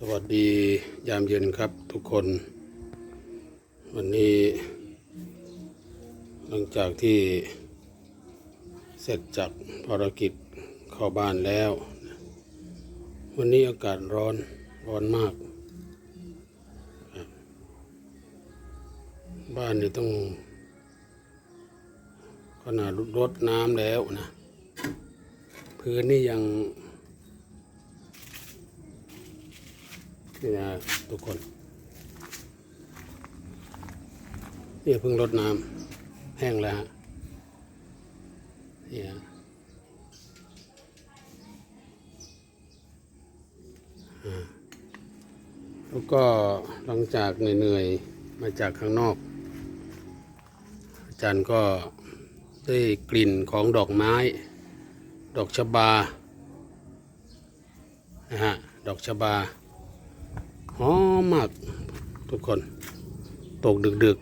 สวัสดียามเย็นครับทุกคน วันนี้ หลังจากที่เสร็จจากภารกิจเข้าบ้านแล้ว วันนี้อากาศร้อนร้อนมากบบ้านนี่ต้องขนาดรดน้ำแล้วนะ พื้นนี่ยัง นี่นะทุกคนเนี่ยเพิ่งรดน้ำแห้งแล้วฮะนี่ฮะแล้วก็หลังจากเหนื่อยๆมาจากข้างนอก อาจารย์ก็ได้กลิ่นของดอกไม้ ดอกชบานะฮะดอกชบาหอ มมากทุกคน ตกดึกดึก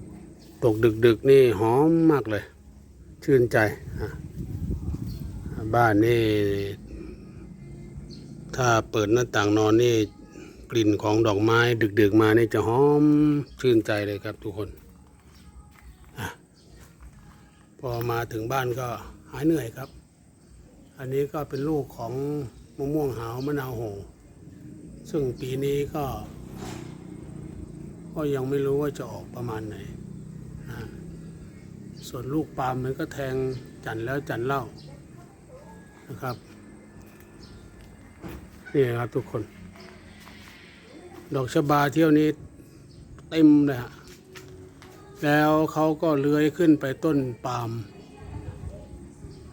ๆตกดึกดึกๆนี่หอมมากเลย ชื่นใจ บ้านนี่ ถ้าเปิดหน้าต่างนอนนี่กลิ่นของดอกไม้ดึกดึกๆมานี่จะหอมชื่นใจเลยครับทุกคนอพอมาถึงบ้านก็หายเหนื่อยครับ อันนี้ก็เป็นลูกของมะม่วงหาวมะนาวโหซึ่งปีนี้ก็ ก็ยังไม่รู้ว่าจะออกประมาณไหนนะส่วนลูกปาล์มมันก็แทงจันแล้วจันเล่านะครับนี่นะครับทุกคน ดอกชบาเที่ยวนี้เต็มเลยฮะแล้วเขาก็เลื้อยขึ้นไปต้นปาล์ม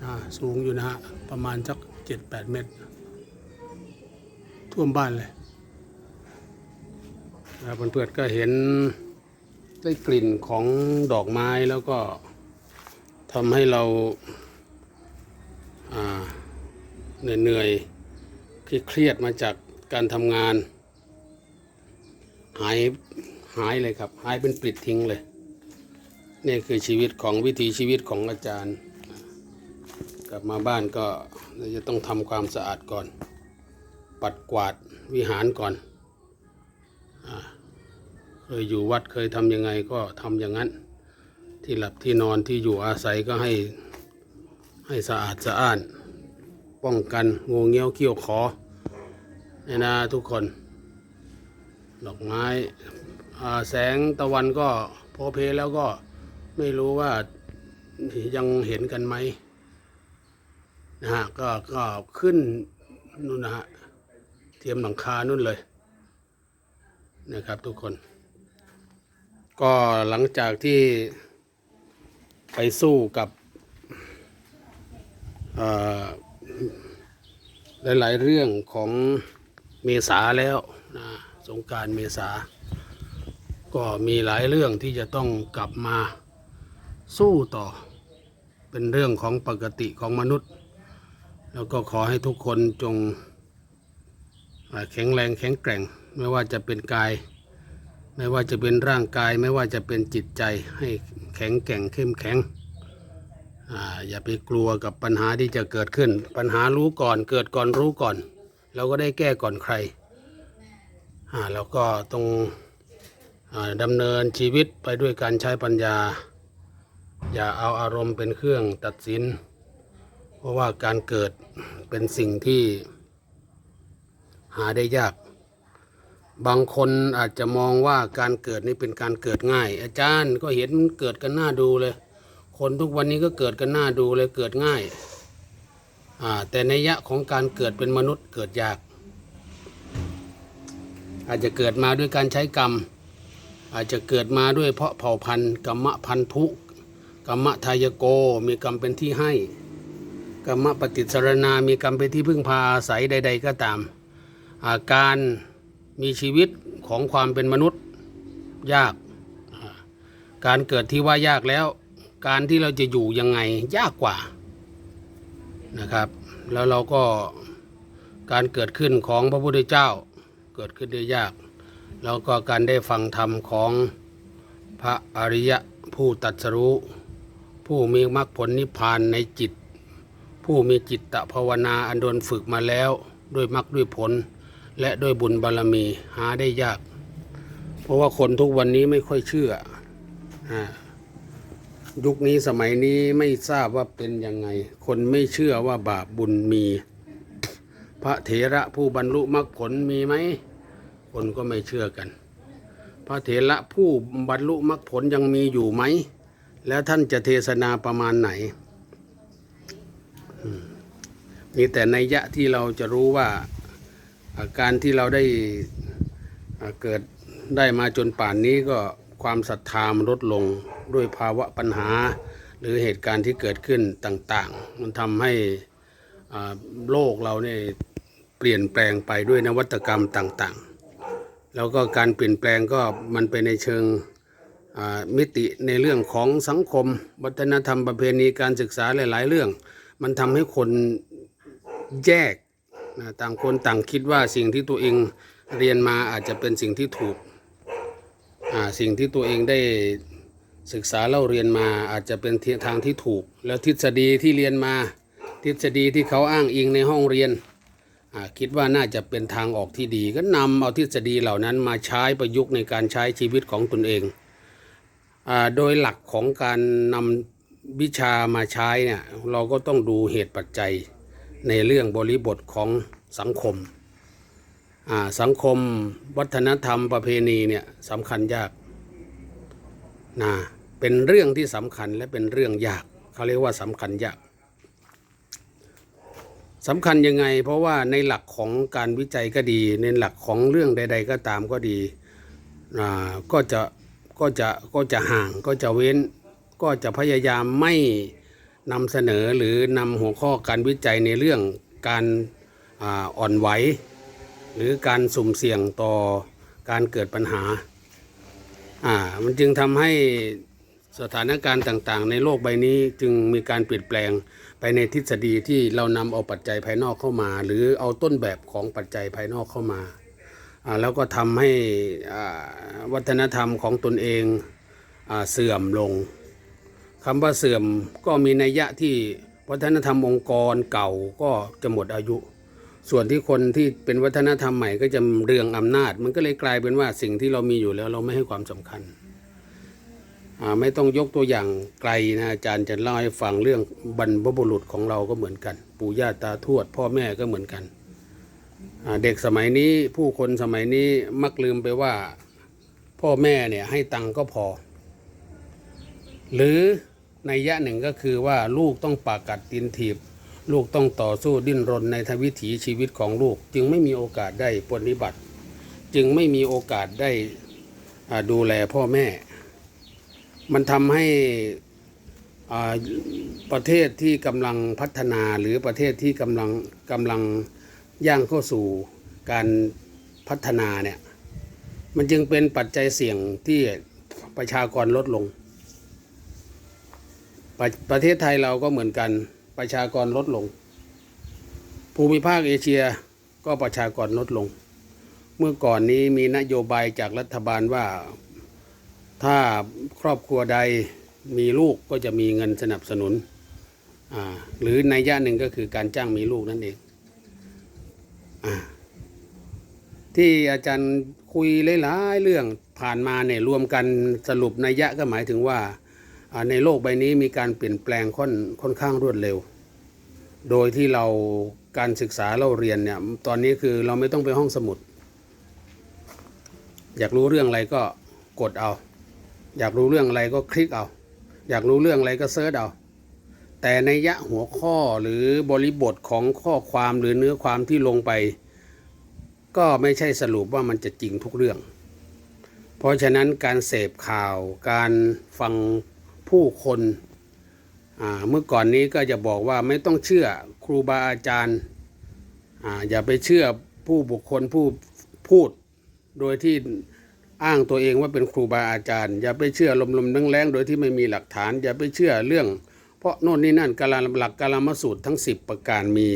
นะสูงอยู่นะฮะ ประมาณสักเจ็ดแปดเมตร ท่วมบ้านเลย เพื่อนๆก็เห็นได้กลิ่นของดอกไม้แล้วก็ทำให้เราเหนื่อยๆเครียดมาจากการทำงาน หายหายเลยครับ หายเป็นปลิดทิ้งเลย นี่คือชีวิตของวิถีชีวิตของอาจารย์ กลับมาบ้านก็จะต้องทำความสะอาดก่อน ปัดกวาดวิหารก่อน เคยอยู่วัดเคยทำยังไงก็ทำอย่างนั้น ที่หลับที่นอนที่อยู่อาศัยก็ให้ให้สะอาดสะอ้าน ป้องกันงูเงี้ยวเขี้ยวขอเนี่ยนะทุกคน ดอกไม้แสงตะวันก็พอเพแล้วก็ไม่รู้ว่ายังเห็นกันไหมนะฮะก็ก็ขึ้นนู่นนะฮะเตรียมหลังคานู่นเลย นะครับทุกคน ก็หลังจากที่ไปสู้กับหลายๆเรื่องของเมษาแล้วนะสงการเมษา ก็มีหลายเรื่องที่จะต้องกลับมาสู้ต่อ เป็นเรื่องของปกติของมนุษย์ แล้วก็ขอให้ทุกคนจงแข็งแรงแข็งแกร่ง ไม่ว่าจะเป็นกาย ไม่ว่าจะเป็นร่างกาย ไม่ว่าจะเป็นจิตใจให้แข็งแกร่งเข้มแข็งอ่าอย่าไปกลัวกับปัญหาที่จะเกิดขึ้น ปัญหารู้ก่อนเกิดก่อนรู้ก่อน เราก็ได้แก้ก่อนใครอ่าแล้วก็ต้องอดำเนินชีวิตไปด้วยการใช้ปัญญา อย่าเอาอารมณ์เป็นเครื่องตัดสิน เพราะว่าการเกิดเป็นสิ่งที่หาได้ยาก บางคนอาจจะมองว่าการเกิดนี่เป็นการเกิดง่าย อาจารย์ก็เห็นมันเกิดกันหน้าดูเลย คนทุกวันนี้ก็เกิดกันหน้าดูเลยเกิดง่ายแต่ในยะของการเกิดเป็นมนุษย์เกิดยาก อาจจะเกิดมาด้วยการใช้กรรม อาจจะเกิดมาด้วยเพราะเผ่าพันธุ์กรรมพันธุกรรมทายโกมีกรรมเป็นที่ให้กรรมปฏิสารนามีกรรมเป็นที่พึ่งพาอาศัยใด ๆ ก็ตาม อาการ มีชีวิตของความเป็นมนุษย์ยาก การเกิดที่ว่ายากแล้ว การที่เราจะอยู่ยังไงยากกว่านะครับ แล้วเราก็การเกิดขึ้นของพระพุทธเจ้าเกิดขึ้นได้ยาก แล้วก็การได้ฟังธรรมของพระอริยะผู้ตัดสรู้ ผู้มีมรรคผลนิพพานในจิต ผู้มีจิตตภาวนาอันโดนฝึกมาแล้วด้วยมรรคด้วยผล และด้วยบุญบารมีหาได้ยาก เพราะว่าคนทุกวันนี้ไม่ค่อยเชื่ออยุคนี้สมัยนี้ไม่ทราบว่าเป็นยังไง คนไม่เชื่อว่าบาปบุญมี พระเถระผู้บรรลุมรรคผลมีไหม คนก็ไม่เชื่อกัน พระเถระผู้บรรลุมรรคผลยังมีอยู่ไหม แล้วท่านจะเทศนาประมาณไหนมีแต่ในยะที่เราจะรู้ว่า อาการที่เราได้เกิดได้มาจนป่านนี้ก็ความศรัทธามันลดลงด้วยภาวะปัญหา หรือเหตุการณ์ที่เกิดขึ้นต่างๆ มันทำให้โลกเราเนี่ยเปลี่ยนแปลงไปด้วยนวัตกรรมต่างๆ แล้วก็การเปลี่ยนแปลงก็มันไปในเชิงมิติในเรื่องของสังคม วัฒนธรรมประเพณีการศึกษาหลาย ๆ เรื่อง มันทำให้คนแยก นะต่างคนต่างคิดว่าสิ่งที่ตัวเองเรียนมาอาจจะเป็นสิ่งที่ถูกสิ่งที่ตัวเองได้ศึกษาเล่าเรียนมาอาจจะเป็นทางที่ถูก แล้วทฤษฎีที่เรียนมา ทฤษฎีที่เขาอ้างอิงในห้องเรียนคิดว่าน่าจะเป็นทางออกที่ดี ก็นำเอาทฤษฎีเหล่านั้นมาใช้ประยุกต์ในการใช้ชีวิตของตนเองอโดยหลักของการนำวิชามาใช้เนี่ยเราก็ต้องดูเหตุปัจจัย ในเรื่องบริบทของสังคมอ่าสังคมวัฒนธรรมประเพณีเนี่ยสำคัญยากนะเป็นเรื่องที่สำคัญและเป็นเรื่องยากเขาเรียกว่าสำคัญยากสำคัญยังไง เพราะว่าในหลักของการวิจัยก็ดี ในหลักของเรื่องใด ๆ ก็ตามก็ดีอ่าก็จะก็จะก็จะห่างก็จะเว้น ก็จะพยายามไม่ นำเสนอหรือนำหัวข้อการวิจัยในเรื่องการอ่อนไหว หรือการสุ่มเสี่ยงต่อการเกิดปัญหาอ่ามันจึงทำให้สถานการณ์ต่างๆ ในโลกใบนี้จึงมีการเปลี่ยนแปลงไปในทฤษฎีที่เรานำเอาปัจจัยภายนอกเข้ามา หรือเอาต้นแบบของปัจจัยภายนอกเข้ามาอ่าแล้วก็ทำให้อ่าวัฒนธรรมของตนเองอาเสื่อมลง คำว่าเสื่อมก็มีนัยยะที่วัฒนธรรมองค์กรเก่าก็จะหมดอายุ ส่วนที่คนที่เป็นวัฒนธรรมใหม่ก็จะเรืองอำนาจ มันก็เลยกลายเป็นว่าสิ่งที่เรามีอยู่แล้วเราไม่ให้ความสำคัญไม่ต้องยกตัวอย่างไกลนะอาจารย์จะเล่าให้ฟังเรื่องบรรพบุรุษของเราก็เหมือนกัน ปู่ย่าตาทวด พ่อแม่ก็เหมือนกันเด็กสมัยนี้ผู้คนสมัยนี้มักลืมไปว่า พ่อแม่เนี่ยให้ตังก็พอ หรือ ในยยะหนึ่งก็คือว่าลูกต้องปากกัดตีนถีบ ลูกต้องต่อสู้ดิ้นรนในทวิถีชีวิตของลูก จึงไม่มีโอกาสได้ปฏิบัติ จึงไม่มีโอกาสได้ดูแลพ่อแม่ มันทำให้ประเทศที่กำลังพัฒนาหรือประเทศที่กำลังกำลังย่างเข้าสู่การพัฒนาเนี่ยมันจึงเป็นปัจจัยเสี่ยงที่ประชากรลดลง ประประเทศไทยเราก็เหมือนกัน ประชากรลดลง ภูมิภาคเอเชียก็ประชากรลดลง เมื่อก่อนนี้มีนโยบายจากรัฐบาลว่า ถ้าครอบครัวใดมีลูกก็จะมีเงินสนับสนุน หรือในยย่าหนึ่งก็คือการจ้างมีลูกนั่นเองอที่อาจารย์คุยหลายๆเรื่องผ่านมาเนี่ยรวมกันสรุปในยยะก็หมายถึงว่า ในโลกใบนี้มีการเปลี่ยนแปลงค่อนค่อนข้างรวดเร็ว โดยที่เราการศึกษาเราเรียนเนี่ยตอนนี้คือเราไม่ต้องไปห้องสมุด อยากรู้เรื่องอะไรก็กดเอา อยากรู้เรื่องอะไรก็คลิกเอา อยากรู้เรื่องอะไรก็เซิร์ชเอา แต่ในยะหัวข้อหรือบริบทของข้อความหรือเนื้อความที่ลงไป ก็ไม่ใช่สรุปว่ามันจะจริงทุกเรื่อง เพราะฉะนั้นการเสพข่าว การฟัง ผู้คนเมื่อก่อนนี้ก็จะบอกว่าไม่ต้องเชื่อครูบาอาจารย์ออย่าไปเชื่อผู้บุคคลผู้พูด โดยที่อ้างตัวเองว่าเป็นครูบาอาจารย์ อย่าไปเชื่อลมๆแรงๆโดยที่ไม่มีหลักฐาน อย่าไปเชื่อเรื่อง เพราะโน่นนี่นั่นกาลหลักกาลามสูตรทั้ง 10 ประการมี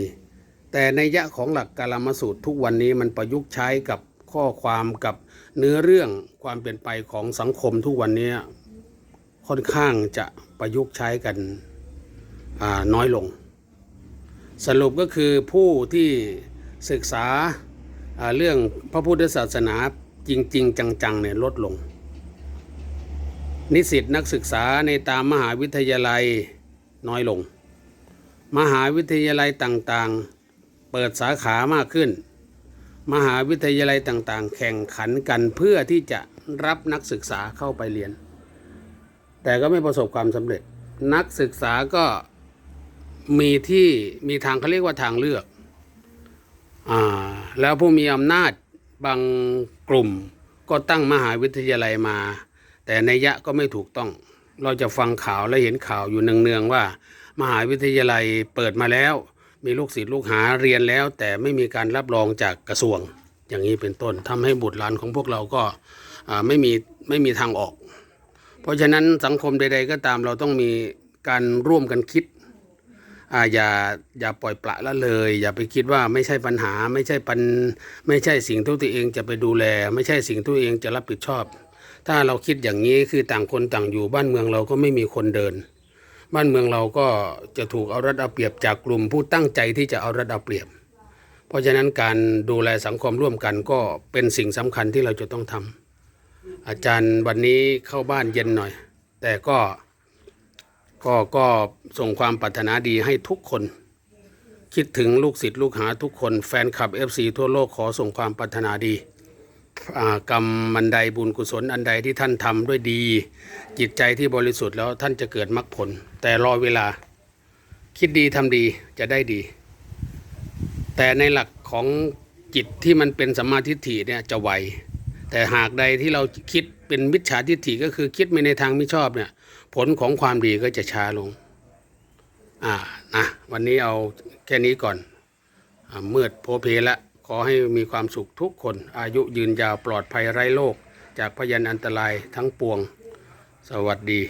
แต่ในยะของหลักกาลามสูตรทุกวันนี้มันประยุกต์ใช้กับข้อความกับเนื้อเรื่องความเป็นไปของสังคมทุกวันนี้ ค่อนข้างจะประยุกต์ใช้กันน้อยลง สรุปก็คือผู้ที่ศึกษาอ่าเรื่องพระพุทธศาสนาจริง ๆ จังๆเนี่ยลดลง นิสิตนักศึกษาในตามมหาวิทยาลัยน้อยลง มหาวิทยาลัยต่างๆ เปิดสาขามากขึ้น มหาวิทยาลัยต่างๆ แข่งขันกันเพื่อที่จะรับนักศึกษาเข้าไปเรียน แต่ก็ไม่ประสบความสำเร็จ นักศึกษาก็มีที่มีทางเขาเรียกว่าทางเลือกอ่าแล้วผู้มีอำนาจบางกลุ่มก็ตั้งมหาวิทยาลัยมา แต่ในยะก็ไม่ถูกต้อง เราจะฟังข่าวและเห็นข่าวอยู่เนืองๆว่า มหาวิทยาลัยเปิดมาแล้ว มีลูกศิษย์ลูกหาเรียนแล้ว แต่ไม่มีการรับรองจากกระทรวง อย่างนี้เป็นต้นทำให้บุตรหลานของพวกเราก็ไม่มีไม่มีทางออก เพราะฉะนั้นสังคมใด ๆ ก็ตามเราต้องมีการร่วมกันคิดอาอย่าอย่าปล่อยปละละเลย อย่าไปคิดว่าไม่ใช่ปัญหาไม่ใช่ปัญไม่ใช่สิ่งที่ตัวเองจะไปดูแล ไม่ใช่สิ่งที่ตัวเองจะรับผิดชอบ ถ้าเราคิดอย่างนี้คือต่างคนต่างอยู่บ้านเมืองเราก็ไม่มีคนเดิน บ้านเมืองเราก็จะถูกเอารัดเอาเปรียบจากกลุ่มผู้ตั้งใจที่จะเอารัดเอาเปรียบ เพราะฉะนั้นการดูแลสังคมร่วมกันก็เป็นสิ่งสำคัญที่เราจะต้องทำ อาจารย์วันนี้เข้าบ้านเย็นหน่อย แต่ก็ก็ก็ส่งความปรารถนาดีให้ทุกคน คิดถึงลูกศิษย์ลูกหาทุกคนแฟนคลับ FC ทั่วโลกขอส่งความปรารถนาดีกรรมมันใดบุญกุศลอันใดที่ท่านทำด้วยดี จิตใจที่บริสุทธิ์แล้วท่านจะเกิดมรรคผล แต่รอเวลา คิดดีทำดีจะได้ดี แต่ในหลักของจิตที่มันเป็นสัมมาทิฏฐิเนี่ยจะไว แต่หากใดที่เราคิดเป็นมิจฉาทิฏฐิก็คือคิดไม่ในทางไม่ชอบเนี่ย ผลของความดีก็จะช้าลง อ่านะวันนี้เอาแค่นี้ก่อนอ่ามืดโพเพละ ขอให้มีความสุขทุกคน อายุยืนยาวปลอดภัยไร้โรคจากพยันอันตรายทั้งปวง สวัสดี